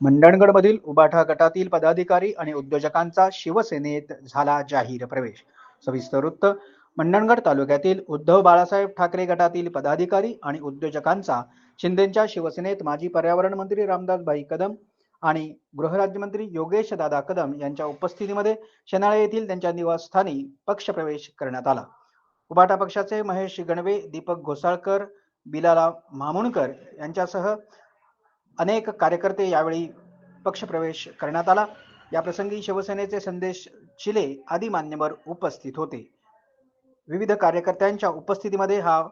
मंडणगडमधील उबाठा गटातील पदाधिकारी आणि उद्योजकांचा शिवसेनेत झाला जाहीर प्रवेश. सविस्तर वृत्त मंडणगड तालुक्यातील उद्धव बाळासाहेब ठाकरे गटातील पदाधिकारी आणि उद्योजकांचा शिंदेच्या शिवसेनेत माजी पर्यावरण मंत्री रामदास भाई कदम आणि गृहराज्यमंत्री योगेश दादा कदम यांच्या उपस्थितीमध्ये शेनाळे येथील त्यांच्या निवासस्थानी पक्षप्रवेश करण्यात आला. उबाटा पक्षाचे महेश गणवे दीपक घोसाळकर बिलाला मामुणकर यांच्यासह अनेक कार्यकर्ते यावेळी पक्षप्रवेश करण्यात आला. या प्रसंगी शिवसेनेचे संदेश चिले आदी मान्यवर उपस्थित होते. विविध कार्यकर्त्यांच्या उपस्थितीमध्ये हा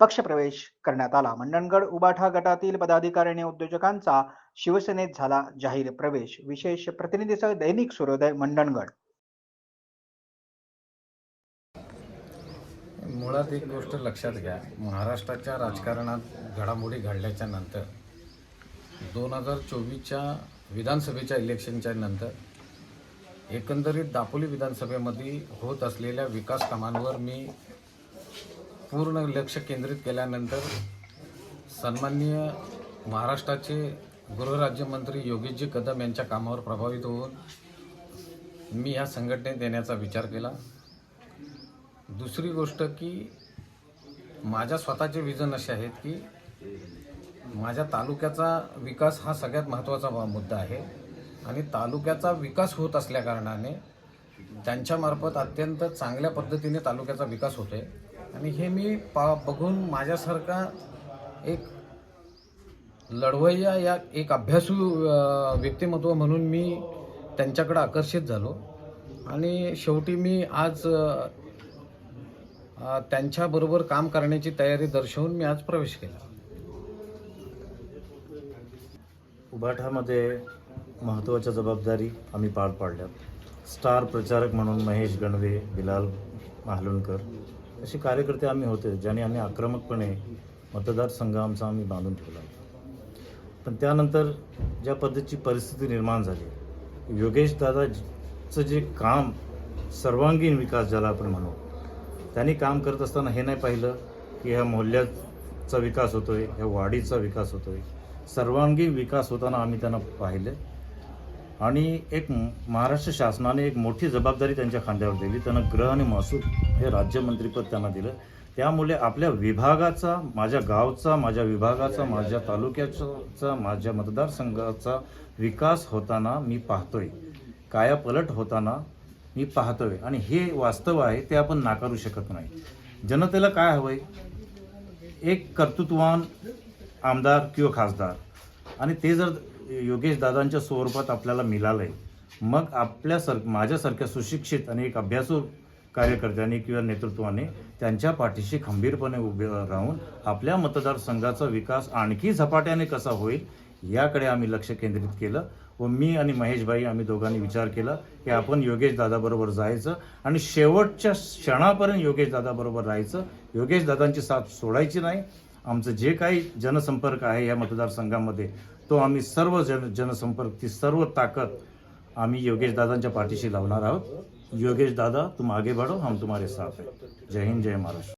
पक्षप्रवेश करण्यात आला. मंडणगड उबाठा गटातील पदाधिकारी आणि उद्योजकांचा शिवसेनेत झाला जाहीर प्रवेश. विशेष प्रतिनिधीसह दैनिक सूर्योदय मंडणगड. मुळात एक गोष्ट लक्षात घ्या. महाराष्ट्राच्या राजकारणात घडामोडी घडल्याच्या नंतर दोन हजार चोवीसच्या विधानसभेच्या इलेक्शनच्या नंतर एकंदरीत दापोली विधानसभेमध्ये होत असलेल्या विकास कामांवर मी पूर्ण लक्ष केंद्रित केल्यानंतर सन्माननीय महाराष्ट्राचे गृहराज्यमंत्री योगेशजी कदम यांच्या कामावर प्रभावित होऊन मी ह्या संघटनेत येण्याचा विचार केला. दुसरी गोष्ट की माझ्या स्वतःचे विजन असे आहेत की माझ्या तालुक्याचा विकास हा सगळ्यात महत्त्वाचा मुद्दा आहे. आणि तालुक्याचा विकास होत असल्याकारणाने त्यांच्यामार्फत अत्यंत चांगल्या पद्धतीने तालुक्याचा विकास होतोय. आणि हे मी पा बघून माझ्यासारखा एक लढवय्या या एक अभ्यासू व्यक्तिमत्व म्हणून मी त्यांच्याकडे आकर्षित झालो. आणि शेवटी मी आज त्यांच्याबरोबर काम करण्याची तयारी दर्शवून मी आज प्रवेश केला. उबाठामध्ये महत्त्वाच्या जबाबदारी आम्ही पार पाडल्या स्टार प्रचारक म्हणून महेश गणवे बिलाल महालुणकर असे कार्यकर्ते आम्ही होते ज्याने आम्ही आक्रमकपणे मतदारसंघ आमचा आम्ही बांधून ठेवला पण त्यानंतर ज्या पद्धतीची परिस्थिती निर्माण झाली योगेश दादाचं जे काम सर्वांगीण विकास ज्याला आपण म्हणू त्यांनी काम करत असताना हे नाही पाहिलं की ह्या मोहल्ल्याचा विकास होतोय ह्या वाडीचा विकास होतोय. सर्वांगीण विकास होताना आम्ही त्यांना पाहिले. आणि एक महाराष्ट्र शासनाने एक मोठी जबाबदारी त्यांच्या खांद्यावर दिली. त्यांना गृह आणि महसूल हे राज्यमंत्रीपद त्यांना दिलं. त्यामुळे आपल्या विभागाचा माझ्या गावचा माझ्या विभागाचा माझ्या तालुक्याचा माझ्या मतदारसंघाचा विकास होताना मी पाहतोय. कायापलट होताना मी पाहतोय. आणि हे वास्तव आहे ते आपण नाकारू शकत नाही. जनतेला काय हवंय? एक कर्तृत्वान आमदार किंवा खासदार. आणि ते जर योगेश दादांच्या स्वरूपात आपल्याला मिळालंय मग आपल्या सर माझ्यासारख्या सुशिक्षित आणि एक अभ्यासू कार्यकर्त्यांनी किंवा नेतृत्वाने त्यांच्या पाठीशी खंबीरपणे उभे राहून आपल्या मतदारसंघाचा विकास आणखी झपाट्याने कसा होईल याकडे आम्ही लक्ष केंद्रित केलं व मी आणि महेशभाई आम्ही दोघांनी विचार केला की आपण योगेश दादाबरोबर जायचं आणि शेवटच्या क्षणापर्यंत योगेश दादाबरोबर राहायचं. योगेश दादांची साथ सोडायची नाही आमचं जे काही जनसंपर्क आहे या मतदारसंघामध्ये तो आम्ही सर्व जन जनसंपर्क ती सर्व ताकद आम्ही योगेश दादांच्या पाठीशी लावणार आहोत. योगेश दादा तुम आगे बढ़ो हम तुम्हारे साथ आहे जय हिंद जय महाराष्ट्र.